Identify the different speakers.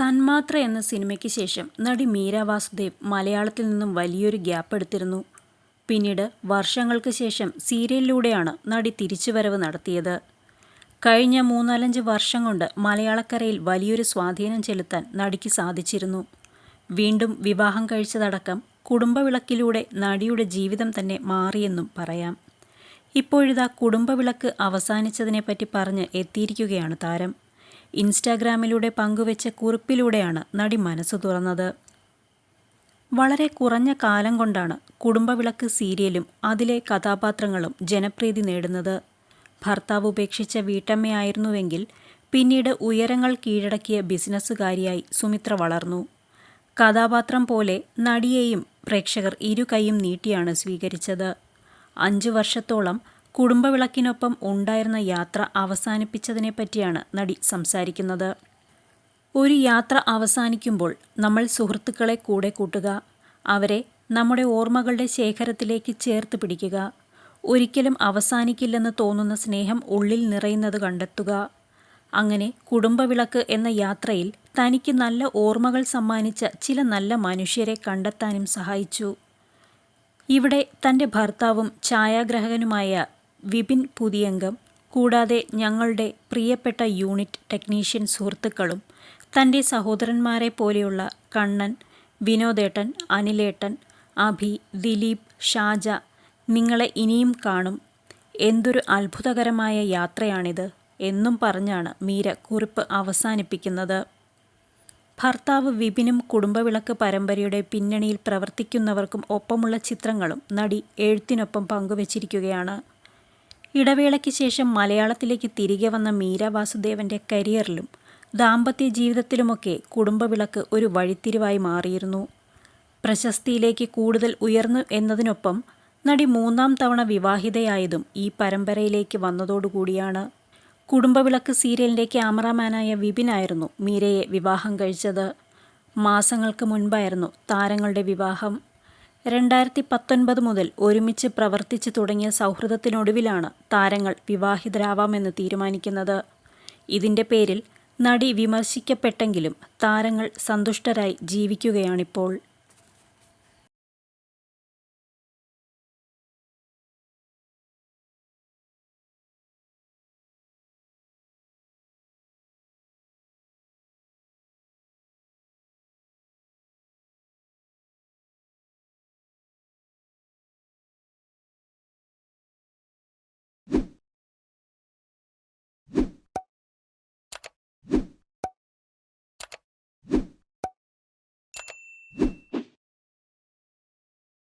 Speaker 1: തന്മാത്ര എന്ന സിനിമയ്ക്ക് ശേഷം നടി മീര വാസുദേവ് മലയാളത്തിൽ നിന്നും വലിയൊരു ഗ്യാപ്പ് എടുത്തിരുന്നു. പിന്നീട് വർഷങ്ങൾക്ക് ശേഷം സീരിയലിലൂടെയാണ് നടി തിരിച്ചുവരവ് നടത്തിയത്. കഴിഞ്ഞ മൂന്നാലഞ്ച് വർഷം കൊണ്ട് മലയാളക്കരയിൽ വലിയൊരു സ്വാധീനം ചെലുത്താൻ നടിക്ക് സാധിച്ചിരുന്നു. വീണ്ടും വിവാഹം കഴിച്ചതടക്കം കുടുംബവിളക്കിലൂടെ നടിയുടെ ജീവിതം തന്നെ മാറിയെന്നും പറയാം. ഇപ്പോഴിതാ കുടുംബവിളക്ക് അവസാനിച്ചതിനെപ്പറ്റി പറഞ്ഞ് എത്തിയിരിക്കുകയാണ് താരം. ഇൻസ്റ്റാഗ്രാമിലൂടെ പങ്കുവെച്ച കുറിപ്പിലൂടെയാണ് നടി മനസ്സ് തുറന്നത്. വളരെ കുറഞ്ഞ കാലം കൊണ്ടാണ് കുടുംബവിളക്ക് സീരിയലും അതിലെ കഥാപാത്രങ്ങളും ജനപ്രീതി നേടുന്നത്. ഭർത്താവ് ഉപേക്ഷിച്ച വീട്ടമ്മയായിരുന്നുവെങ്കിൽ പിന്നീട് ഉയരങ്ങൾ കീഴടക്കിയ ബിസിനസ്സുകാരിയായി സുമിത്ര വളർന്നു. കഥാപാത്രം പോലെ നടിയെയും പ്രേക്ഷകർ ഇരു കൈയും നീട്ടിയാണ് സ്വീകരിച്ചത്. അഞ്ചു വർഷത്തോളം കുടുംബവിളക്കിനൊപ്പം ഉണ്ടായിരുന്ന യാത്ര അവസാനിപ്പിച്ചതിനെ പറ്റിയാണ് നടി സംസാരിക്കുന്നത്. ഒരു യാത്ര അവസാനിക്കുമ്പോൾ നമ്മൾ സുഹൃത്തുക്കളെ കൂടെ കൂട്ടുക അവരെ നമ്മുടെ ഓർമ്മകളുടെ ശേഖരത്തിലേക്ക് ചേർത്ത് പിടിക്കുക ഒരിക്കലും അവസാനിക്കില്ലെന്ന് തോന്നുന്ന സ്നേഹം ഉള്ളിൽ നിറയുന്നത് കണ്ടെത്തുക. അങ്ങനെ കുടുംബവിളക്ക് എന്ന യാത്രയിൽ തനിക്ക് നല്ല ഓർമ്മകൾ സമ്മാനിച്ച ചില നല്ല മനുഷ്യരെ കണ്ടെത്താനും സഹായിച്ചു. ഇവിടെ തന്റെ ഭർത്താവും ഛായാഗ്രഹകനുമായ വിപിൻ പുതിയംഗം കൂടാതെ ഞങ്ങളുടെ പ്രിയപ്പെട്ട യൂണിറ്റ് ടെക്നീഷ്യൻ സുഹൃത്തുക്കളും തന്റെ സഹോദരന്മാരെ പോലെയുള്ള കണ്ണൻ വിനോദേട്ടൻ അനിലേട്ടൻ അഭി ദിലീപ് ഷാജ നിങ്ങളെ ഇനിയും കാണും. എന്തൊരു അത്ഭുതകരമായ യാത്രയാണിത് എന്നും പറഞ്ഞാണ് മീര കുറിപ്പ് അവസാനിപ്പിക്കുന്നത്. ഭർത്താവ് വിപിനും കുടുംബവിളക്ക് പരമ്പരയുടെ പിന്നണിയിൽ പ്രവർത്തിക്കുന്നവർക്കും ഒപ്പമുള്ള ചിത്രങ്ങളും നടി എഴുത്തിനൊപ്പം പങ്കുവച്ചിരിക്കുകയാണ്. ഇടവേളയ്ക്ക് ശേഷം മലയാളത്തിലേക്ക് തിരികെ വന്ന മീര വാസുദേവന്റെ കരിയറിലും ദാമ്പത്യ ജീവിതത്തിലുമൊക്കെ കുടുംബവിളക്ക് ഒരു വഴിത്തിരിവായി മാറിയിരുന്നു. പ്രശസ്തിയിലേക്ക് കൂടുതൽ ഉയർന്നു എന്നതിനൊപ്പം നടി മൂന്നാം തവണ വിവാഹിതയായതും ഈ പരമ്പരയിലേക്ക് വന്നതോടുകൂടിയാണ്. കുടുംബവിളക്ക് സീരിയലിന്റെ ക്യാമറാമാനായ വിപിനായിരുന്നു മീരയെ വിവാഹം കഴിച്ചത്. മാസങ്ങൾക്ക് മുൻപായിരുന്നു താരങ്ങളുടെ വിവാഹം. രണ്ടായിരത്തി പത്തൊൻപത് മുതൽ ഒരുമിച്ച് പ്രവർത്തിച്ചു തുടങ്ങിയ സൗഹൃദത്തിനൊടുവിലാണ് താരങ്ങൾ വിവാഹിതരാവാമെന്ന് തീരുമാനിക്കുന്നത്. ഇതിന്റെ പേരിൽ നടി വിമർശിക്കപ്പെട്ടെങ്കിലും താരങ്ങൾ സന്തുഷ്ടരായി ജീവിക്കുകയാണിപ്പോൾ.